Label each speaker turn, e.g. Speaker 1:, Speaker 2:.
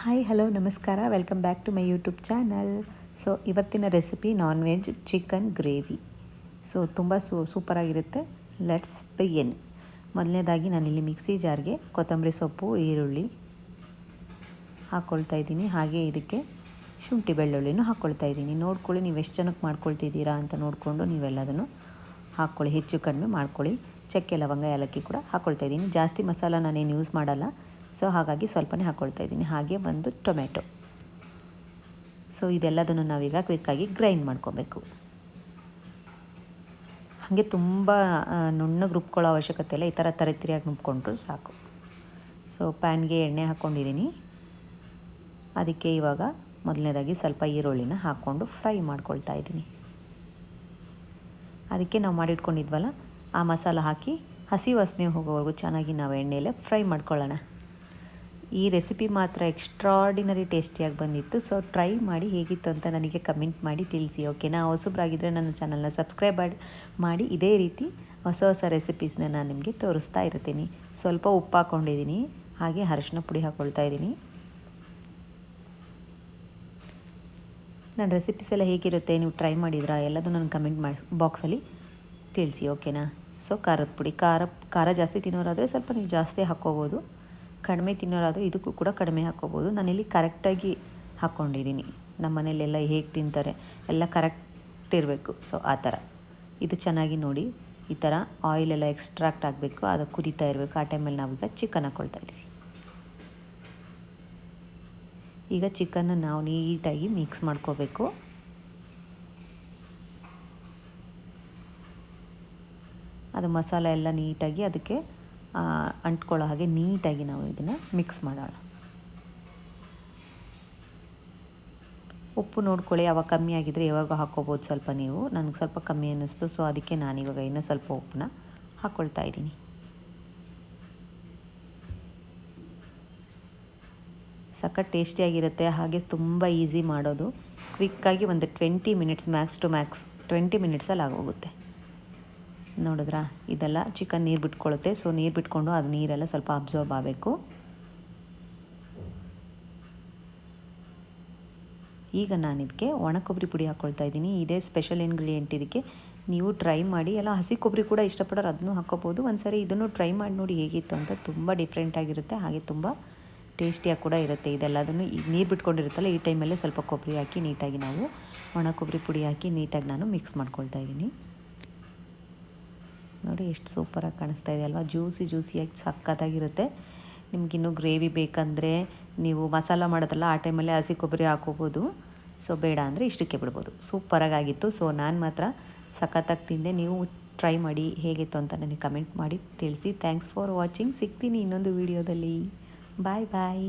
Speaker 1: Hi hello ನಮಸ್ಕಾರ welcome back to my YouTube channel so ಇವತ್ತಿನ recipe non veg chicken gravy so ತುಂಬ ಸೂ ಸೂಪರಾಗಿರುತ್ತೆ let's begin ಮೊದಲನೇದಾಗಿ ನಾನಿಲ್ಲಿ ಮಿಕ್ಸಿ ಜಾರ್ಗೆ ಕೊತ್ತಂಬರಿ ಸೊಪ್ಪು, ಈರುಳ್ಳಿ ಹಾಕ್ಕೊಳ್ತಾ ಇದ್ದೀನಿ. ಹಾಗೆ ಇದಕ್ಕೆ ಶುಂಠಿ ಬೆಳ್ಳುಳ್ಳಿನೂ ಹಾಕ್ಕೊಳ್ತಾ ಇದ್ದೀನಿ. ನೋಡ್ಕೊಳ್ಳಿ, ನೀವು ಎಷ್ಟು ಜನಕ್ಕೆ ಮಾಡ್ಕೊಳ್ತಿದ್ದೀರಾ ಅಂತ ನೋಡಿಕೊಂಡು ನೀವೆಲ್ಲದನ್ನು ಹಾಕ್ಕೊಳ್ಳಿ. ಹೆಚ್ಚು ಕಡಿಮೆ ಮಾಡ್ಕೊಳ್ಳಿ. ಚಕ್ಕೆ, ಲವಂಗ, ಏಲಕ್ಕಿ ಕೂಡ ಹಾಕ್ಕೊಳ್ತಾ ಇದ್ದೀನಿ. ಜಾಸ್ತಿ ಮಸಾಲ ನಾನೇನು ಯೂಸ್ ಮಾಡಲ್ಲ. ಸೊ ಹಾಗಾಗಿ ಸ್ವಲ್ಪನೇ ಹಾಕ್ಕೊಳ್ತಾ ಇದ್ದೀನಿ. ಹಾಗೆ ಒಂದು ಟೊಮೆಟೊ ಸೊ ಇದೆಲ್ಲದನ್ನು ನಾವೀಗ ಕ್ವಿಕ್ಕಾಗಿ ಗ್ರೈಂಡ್ ಮಾಡ್ಕೋಬೇಕು. ಹಾಗೆ ತುಂಬ ನುಣ್ಣಗೆ ರುಬ್ಕೊಳ್ಳೋ ಅವಶ್ಯಕತೆ ಇಲ್ಲ. ಈ ಥರ ತರಿತರಿಯಾಗಿ ನುಬ್ಕೊಂಡ್ರು ಸಾಕು. ಸೊ ಪ್ಯಾನ್ಗೆ ಎಣ್ಣೆ ಹಾಕ್ಕೊಂಡಿದ್ದೀನಿ. ಅದಕ್ಕೆ ಇವಾಗ ಮೊದಲನೇದಾಗಿ ಸ್ವಲ್ಪ ಈರುಳ್ಳಿನ ಹಾಕ್ಕೊಂಡು ಫ್ರೈ ಮಾಡ್ಕೊಳ್ತಾ ಇದ್ದೀನಿ. ಅದಕ್ಕೆ ನಾವು ಮಾಡಿಟ್ಕೊಂಡಿದ್ವಲ್ಲ, ಆ ಮಸಾಲ ಹಾಕಿ ಹಸಿ ವಾಸನೆ ಹೋಗೋವರೆಗೂ ಚೆನ್ನಾಗಿ ನಾವು ಎಣ್ಣೆಯಲ್ಲೇ ಫ್ರೈ ಮಾಡ್ಕೊಳ್ಳೋಣ. ಈ ರೆಸಿಪಿ ಮಾತ್ರ ಎಕ್ಸ್ಟ್ರಾಡಿನರಿ ಟೇಸ್ಟಿಯಾಗಿ ಬಂದಿತ್ತು. ಸೊ ಟ್ರೈ ಮಾಡಿ ಹೇಗಿತ್ತು ಅಂತ ನನಗೆ ಕಮೆಂಟ್ ಮಾಡಿ ತಿಳಿಸಿ ಓಕೆನಾ ಹೊಸಬ್ರಾಗಿದ್ದರೆ ನನ್ನ ಚಾನಲ್ನ ಸಬ್ಸ್ಕ್ರೈಬ್ ಮಾಡಿ ಇದೇ ರೀತಿ ಹೊಸ ಹೊಸ ರೆಸಿಪೀಸ್ನ ನಾನು ನಿಮಗೆ ತೋರಿಸ್ತಾ ಇರ್ತೀನಿ ಸ್ವಲ್ಪ ಉಪ್ಪು ಹಾಕ್ಕೊಂಡಿದ್ದೀನಿ ಹಾಗೆ ಅರಶಿನ ಪುಡಿ ಹಾಕ್ಕೊಳ್ತಾ ಇದ್ದೀನಿ. ನನ್ನ ರೆಸಿಪೀಸ್ ಎಲ್ಲ ಹೇಗಿರುತ್ತೆ ನೀವು ಟ್ರೈ ಮಾಡಿದ್ರಾ ಎಲ್ಲದೂ ನನ್ನ ಕಮೆಂಟ್ ಮಾಡಿ ಬಾಕ್ಸಲ್ಲಿ ತಿಳಿಸಿ ಓಕೆನಾ ಸೊ ಖಾರದ ಪುಡಿ, ಖಾರ ಖಾರ ಜಾಸ್ತಿ ತಿನ್ನೋರಾದರೆ ಸ್ವಲ್ಪ ನೀವು ಜಾಸ್ತಿ ಹಾಕ್ಕೋಬೋದು. ಕಡಿಮೆ ತಿನ್ನೋರಾದರೂ ಇದಕ್ಕೂ ಕೂಡ ಕಡಿಮೆ ಹಾಕ್ಕೋಬೋದು ನಾನಿಲ್ಲಿ ಕರೆಕ್ಟಾಗಿ ಹಾಕ್ಕೊಂಡಿದ್ದೀನಿ ನಮ್ಮ ಮನೇಲೆಲ್ಲ ಹೇಗೆ ತಿಂತಾರೆ ಎಲ್ಲ ಕರೆಕ್ಟ್ ಇರಬೇಕು. ಸೊ, ಆ ಥರ. ಇದು ಚೆನ್ನಾಗಿ ನೋಡಿ. ಈ ಥರ ಆಯಿಲೆಲ್ಲ ಎಕ್ಸ್ಟ್ರಾಕ್ಟ್ ಆಗಬೇಕು. ಅದು ಕುದೀತಾ ಇರಬೇಕು. ಆ ಟೈಮಲ್ಲಿ ನಾವೀಗ ಚಿಕನ್ ಹಾಕ್ಕೊಳ್ತಾ ಇದ್ದೀವಿ. ಈಗ ಚಿಕನ್ನ ನಾವು ನೀಟಾಗಿ ಮಿಕ್ಸ್ ಮಾಡ್ಕೋಬೇಕು. ಅದು ಮಸಾಲೆ ಎಲ್ಲ ನೀಟಾಗಿ ಅದಕ್ಕೆ ಅಂಟ್ಕೊಳ್ಳೋ ಹಾಗೆ ನೀಟಾಗಿ ನಾವು ಇದನ್ನು ಮಿಕ್ಸ್ ಮಾಡೋಣ. ಉಪ್ಪು ನೋಡ್ಕೊಳ್ಳಿ ಯಾವಾಗ ಕಮ್ಮಿ ಆಗಿದ್ದರೆ ಯಾವಾಗ ಹಾಕ್ಕೋಬೋದು ಸ್ವಲ್ಪ ನೀವು. ನನಗೆ ಸ್ವಲ್ಪ ಕಮ್ಮಿ ಅನ್ನಿಸ್ತು, ಸೊ ಅದಕ್ಕೆ ನಾನಿವಾಗ ಇನ್ನೂ ಸ್ವಲ್ಪ ಉಪ್ಪನ್ನ ಹಾಕ್ಕೊಳ್ತಾ ಇದ್ದೀನಿ. ಸಖತ್ ಟೇಸ್ಟಿಯಾಗಿರುತ್ತೆ ಹಾಗೆ ತುಂಬ ಈಸಿ ಮಾಡೋದು. ಕ್ವಿಕ್ಕಾಗಿ ಒಂದು twenty minutes max to max twenty ಮಿನಿಟ್ಸಲ್ಲಿ ಆಗೋಗುತ್ತೆ. ನೋಡಿದ್ರಾ? ಇದೆಲ್ಲ ಚಿಕನ್ ನೀರು ಬಿಟ್ಕೊಳುತ್ತೆ. ಸೊ ನೀರು ಬಿಟ್ಕೊಂಡು ಅದು ನೀರೆಲ್ಲ ಸ್ವಲ್ಪ ಅಬ್ಸರ್ವ್ ಆಗಬೇಕು. ಈಗ ನಾನು ಇದಕ್ಕೆ ಒಣ ಕೊಬ್ಬರಿ ಪುಡಿ ಹಾಕ್ಕೊಳ್ತಾ ಇದ್ದೀನಿ. ಇದೇ ಸ್ಪೆಷಲ್ ಇಂಗ್ರೀಡಿಯೆಂಟ್ ಇದಕ್ಕೆ. ನೀವು ಟ್ರೈ ಮಾಡಿ, ಎಲ್ಲ ಹಸಿ ಕೊಬ್ಬರಿ ಕೂಡ ಇಷ್ಟಪಡೋರು ಅದನ್ನು ಹಾಕ್ಕೋಬೋದು ಒಂದು ಸರಿ ಇದನ್ನು ಟ್ರೈ ಮಾಡಿ ನೋಡಿ ಹೇಗಿತ್ತು ಅಂತ ತುಂಬ ಡಿಫ್ರೆಂಟ್ ಆಗಿರುತ್ತೆ. ಹಾಗೆ ತುಂಬ ಟೇಸ್ಟಿಯಾಗಿ ಕೂಡ ಇರುತ್ತೆ ಇದೆಲ್ಲದನ್ನು. ನೀರು ಬಿಟ್ಕೊಂಡಿರುತ್ತಲ್ಲ, ಈ ಟೈಮಲ್ಲೇ ಸ್ವಲ್ಪ ಕೊಬ್ಬರಿ ಹಾಕಿ ನೀಟಾಗಿ ನಾವು ಒಣ ಕೊಬ್ಬರಿ ಪುಡಿ ಹಾಕಿ ನೀಟಾಗಿ ನಾನು ಮಿಕ್ಸ್ ಮಾಡ್ಕೊಳ್ತಾ ಇದ್ದೀನಿ. ನೋಡಿ, ಎಷ್ಟು ಸೂಪರಾಗಿ ಕಾಣಿಸ್ತಾ ಇದೆ ಅಲ್ವಾ? ಜ್ಯೂಸಿ, ಜ್ಯೂಸಿಯಾಗಿ ಸಕ್ಕತ್ತಾಗಿರುತ್ತೆ ನಿಮಗಿನ್ನೂ ಗ್ರೇವಿ ಬೇಕಂದರೆ ನೀವು ಮಸಾಲ ಮಾಡೋದಲ್ಲ ಆ ಟೈಮಲ್ಲೇ ಹಸಿ ಕೊಬ್ಬರಿ ಹಾಕೋಬೋದು. ಸೊ ಬೇಡ ಅಂದರೆ ಇಷ್ಟಕ್ಕೆ ಬಿಡ್ಬೋದು. ಸೂಪರಾಗಿತ್ತು ಸೊ ನಾನು ಮಾತ್ರ ಸಖತ್ತಾಗಿ ತಿಂದೆ. ನೀವು ಟ್ರೈ ಮಾಡಿ ಹೇಗಿತ್ತು ಅಂತ ನನಗೆ ಕಮೆಂಟ್ ಮಾಡಿ ತಿಳಿಸಿ. ಥ್ಯಾಂಕ್ಸ್ ಫಾರ್ ವಾಚಿಂಗ್ ಸಿಗ್ತೀನಿ ಇನ್ನೊಂದು ವೀಡಿಯೋದಲ್ಲಿ ಬಾಯ್ ಬಾಯ್